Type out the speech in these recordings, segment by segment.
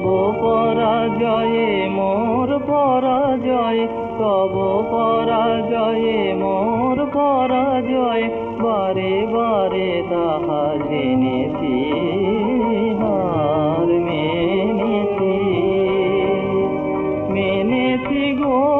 তব পরাজয়ে মোর পরাজয়, তব পরাজয়ে মোর পরাজয়, বারে বারে তাহা জেনেছি, হার মেনেছি। মেনেছি গো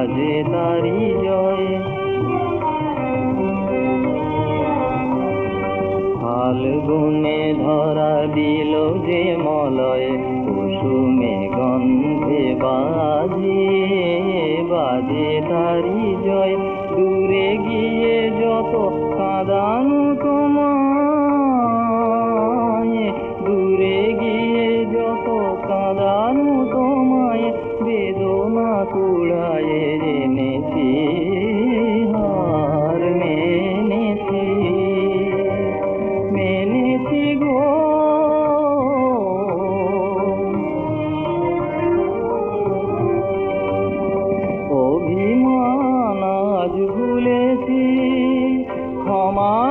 বাজে তারি জয়। ফাল্গুনে ধরা দিল যে মলয়, কুসুমে গন্ধে বাজে বাজে তারি জয়। দূরে গিয়ে যত কাঁদানো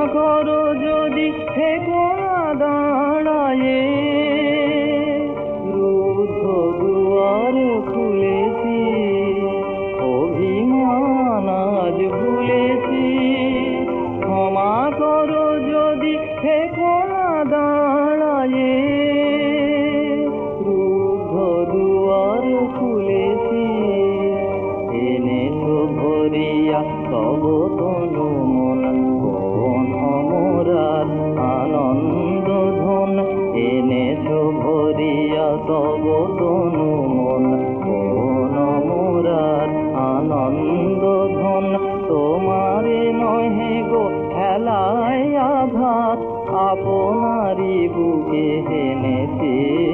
করো যদি থেকো না দাঁড়ায়ে। রুদ্ধ দুয়ার খুলেছি, অভিমান আজ ভুলেছি। ক্ষমা করো যদি থেকো না দাঁড়ায়ে। রুদ্ধ দুয়ার খুলেছি, এনেছো ভরিয়া তব তনু তব তনু মন কোন মোরার আনন্দ ধন তোমারে নহে গো খেলায় আঘাত আপনারি বুকে হেনেছে।